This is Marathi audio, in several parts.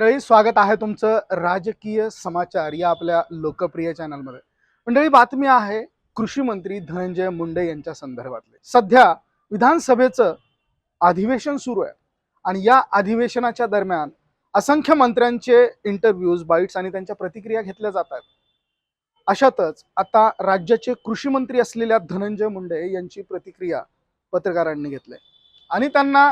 मंडळी स्वागत आहे तुमचं राजकीय समाचार या आपल्या लोकप्रिय चॅनलमध्ये. मंडळी बातमी आहे कृषी मंत्री धनंजय मुंडे यांच्या संदर्भातले. सध्या विधानसभेचं अधिवेशन सुरू आहे आणि या अधिवेशनाच्या दरम्यान असंख्य मंत्र्यांचे इंटरव्ह्यूज बाईट्स आणि त्यांच्या प्रतिक्रिया घेतल्या जात आहेत. अशातच आता राज्याचे कृषी मंत्री असलेल्या धनंजय मुंडे यांची प्रतिक्रिया पत्रकारांनी घेतली आणि त्यांना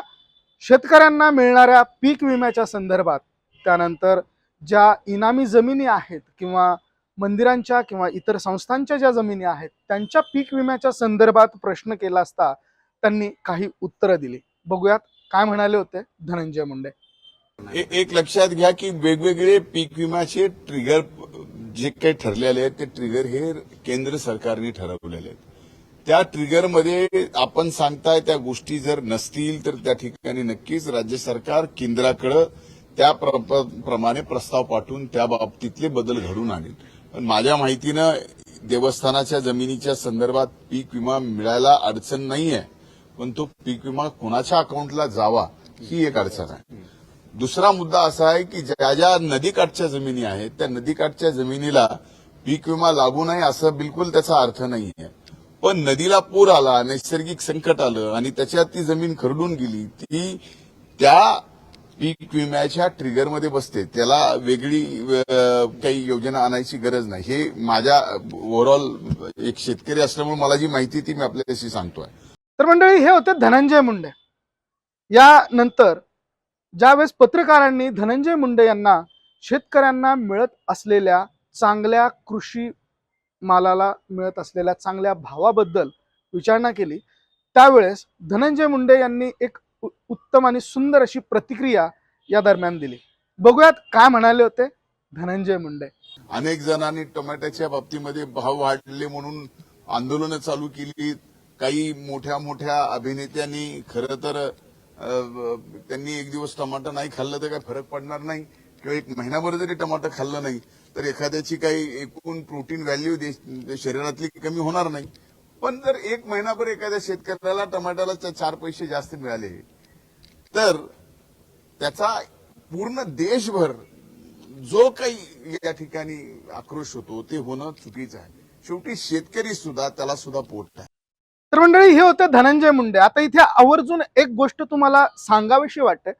शेतकऱ्यांना मिळणाऱ्या पीक विम्याच्या संदर्भात त्यानंतर ज्या इनामी जमिनी आहेत किंवा मंदिरांच्या किंवा इतर संस्थांच्या ज्या जमिनी आहेत त्यांच्या पीक विम्याच्या संदर्भात प्रश्न केला असता त्यांनी काही उत्तरं दिली. बघूयात काय म्हणाले होते धनंजय मुंडे. ए- एक लक्षात घ्या की वेगवेगळे पीक विम्याचे ट्रिगर जे काही ठरलेले आहेत ते ट्रिगर हे केंद्र सरकारने ठरवलेले आहेत. त्या ट्रिगरमध्ये आपण सांगताय त्या गोष्टी जर नसतील तर त्या ठिकाणी नक्कीच राज्य सरकार केंद्राकडे त्या प्र- प्रमाणे प्रस्ताव पाठवून त्या बाबतीतले बदल घडून आणेल पण माझ्या माहितीनं देवस्थानाच्या जमिनीच्या संदर्भात पीक विमा मिळायला अडचण नाहीये पण तो पीक विमा कोणाच्या अकाउंटला जावा ही एक अडचण आहे. दुसरा मुद्दा असा आहे की ज्या ज्या नदीकाठच्या जमिनी आहेत त्या नदीकाठच्या जमिनीला पीक विमा लागू नये असं बिलकुल त्याचा अर्थ नाहीये. पण नदीला पूर आला नैसर्गिक संकट आलं आणि त्याच्यात ती जमीन खरडून गेली ती त्या पीक विम्याच्या ट्रिगरमध्ये बसते. त्याला वेगळी काही योजना आणायची गरज नाही. हे माझ्या ओव्हरऑल एक शेतकरी असल्यामुळे मला जी माहिती ती मी आपल्याशी सांगतोय. तर मंडळी हे होते धनंजय मुंडे. यानंतर ज्यावेळेस पत्रकारांनी धनंजय मुंडे यांना शेतकऱ्यांना मिळत असलेल्या चांगल्या कृषी मालाला मिळत असलेल्या चांगल्या भावाबद्दल विचारणा केली त्यावेळेस धनंजय मुंडे यांनी एक उत्तम आणि सुंदर अशी प्रतिक्रिया या दरम्यान दिली. बघूयात काय म्हणाले होते धनंजय मुंडे. अनेक जणांनी टोमॅटोच्या बाबतीमध्ये भाव वाढले म्हणून आंदोलनं चालू केली. काही मोठ्या मोठ्या अभिनेत्यांनी खरं तर त्यांनी एक दिवस टमाटर नाही खाल्लं तर काही फरक पडणार नाही? किंवा एक महिनाभर जरी टमाटर खाल्लं नाही तर एखाद्याची काही एकूण प्रोटीन व्हॅल्यू शरीरातली कमी होणार नाही. पण जर एक महिनाभर एखाद्या शेतकऱ्याला टमाट्याला चार पैसे जास्त मिळाले तर त्याचा पूर्ण देशभर जो काही या ठिकाणी आक्रोश होतो ते होणं चुकीचं आहे. शेवटी शेतकरी सुद्धा त्याला सुद्धा पोट आहे. तर मंडळी हे होते धनंजय मुंडे. आता इथे आवर्जून एक गोष्ट तुम्हाला सांगावीशी वाटते.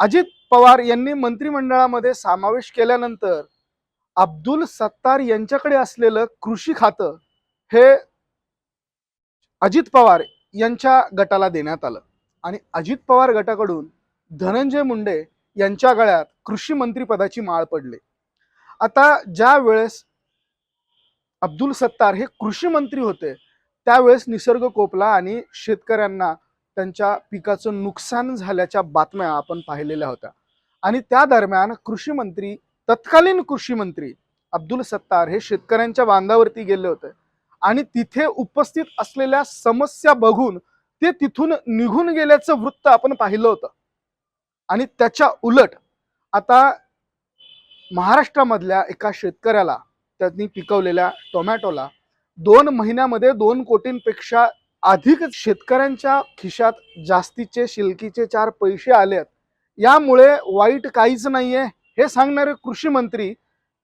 अजित पवार यांनी मंत्रिमंडळामध्ये समावेश केल्यानंतर अब्दुल सत्तार यांच्याकडे असलेलं कृषी खातं हे अजित पवार यांच्या गटाला देण्यात आलं. आणि अजित पवार गटाकडून धनंजय मुंडे यांच्या गळ्यात कृषी मंत्रीपदाची माळ पडली. आता ज्या वेळेस अब्दुल सत्तार हे कृषी मंत्री होते त्यावेळेस निसर्ग कोपला आणि शेतकऱ्यांना त्यांच्या पिकाचं नुकसान झाल्याच्या बातम्या आपण पाहिलेल्या होत्या. आणि त्या दरम्यान कृषी मंत्री तत्कालीन कृषी मंत्री अब्दुल सत्तार हे शेतकऱ्यांच्या बांधावरती गेले होते. आणि तिथे उपस्थित असलेल्या समस्या बघून ते तिथून निघून गेल्याचं वृत्त आपण पाहिलं होतं. आणि त्याच्या उलट आता महाराष्ट्रामधल्या एका शेतकऱ्याला त्यांनी पिकवलेल्या टोमॅटोला दोन महिन्यामध्ये दोन कोटींपेक्षा अधिक शेतकऱ्यांच्या खिशात जास्तीचे शिल्कीचे चार पैसे आलेत यामुळे वाईट काहीच नाहीये हे सांगणारे कृषी मंत्री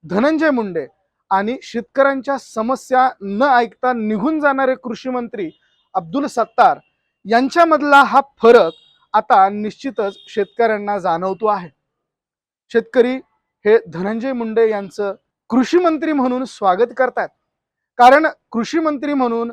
धनंजय मुंडे आणि शेतकऱ्यांच्या समस्या न ऐकता निघून जाणारे कृषी मंत्री अब्दुल सत्तार यांच्यामधला हा फरक आता निश्चितच शेतकऱ्यांना जाणवतो आहे. शेतकरी हे धनंजय मुंडे यांचं कृषी मंत्री म्हणून स्वागत करतात कारण कृषी मंत्री म्हणून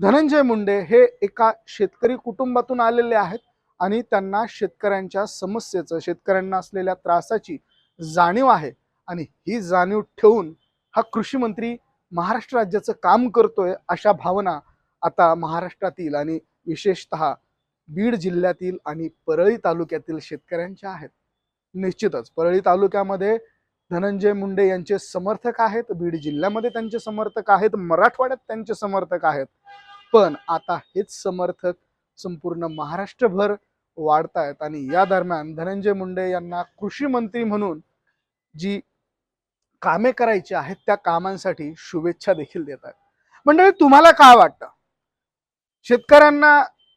धनंजय मुंडे हे एका शेतकरी कुटुंबातून आलेले आहेत आणि त्यांना शेतकऱ्यांच्या समस्येचं शेतकऱ्यांना असलेल्या त्रासाची जाणीव आहे. आणि ही जाणीव ठेवून हा कृषी मंत्री महाराष्ट्र राज्याचं काम करतोय अशा भावना आता महाराष्ट्रातील आणि विशेषतः बीड जिल्ह्यातील आणि परळी तालुक्यातील शेतकऱ्यांच्या आहेत. निश्चितच परळी तालुक्यामध्ये धनंजय मुंडे यांचे समर्थक आहेत बीड जिल्ह्यामध्ये त्यांचे समर्थक आहेत मराठवाड्यात त्यांचे समर्थक आहेत. पण आता हेच समर्थक संपूर्ण महाराष्ट्रभर वाढत आहेत आणि या दरम्यान धनंजय मुंडे यांना कृषी मंत्री म्हणून जी कामे करायची आहेत त्या कामांसाठी शुभेच्छा देखील देत आहेत मंडळी तुम्हाला काय वाटतं? शेतकऱ्यांना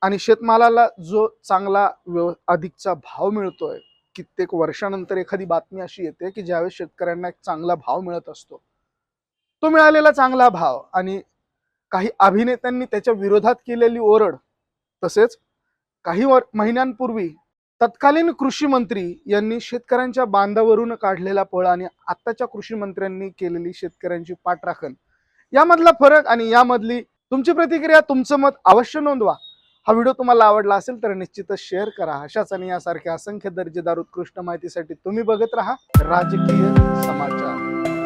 आणि शेतमालाला जो चांगला व्यव अधिकचा भाव मिळतोय कित्येक वर्षानंतर एखादी बातमी अशी येते की ज्यावेळेस शेतकऱ्यांना एक चांगला भाव मिळत असतो तो मिळालेला चांगला भाव आणि काही अभिनेत्यांनी त्याच्या विरोधात केलेली ओरड तसेच काही वर महिन्यांपूर्वी तत्कालीन कृषी मंत्री यांनी शेतकऱ्यांच्या बांधावरून काढलेला पळ आणि आत्ताच्या कृषी मंत्र्यांनी केलेली शेतकऱ्यांची पाठराखण. यामधला फरक आणि यामधली तुमची प्रतिक्रिया तुमचं मत अवश्य नोंदवा. हा व्हिडिओ तुम्हाला आवडला असेल तर निश्चितच शेअर करा. अशाच आणि यासारख्या असंख्य दर्जेदार उत्कृष्ट माहितीसाठी तुम्ही बघत राहा. राजकीय समाचार.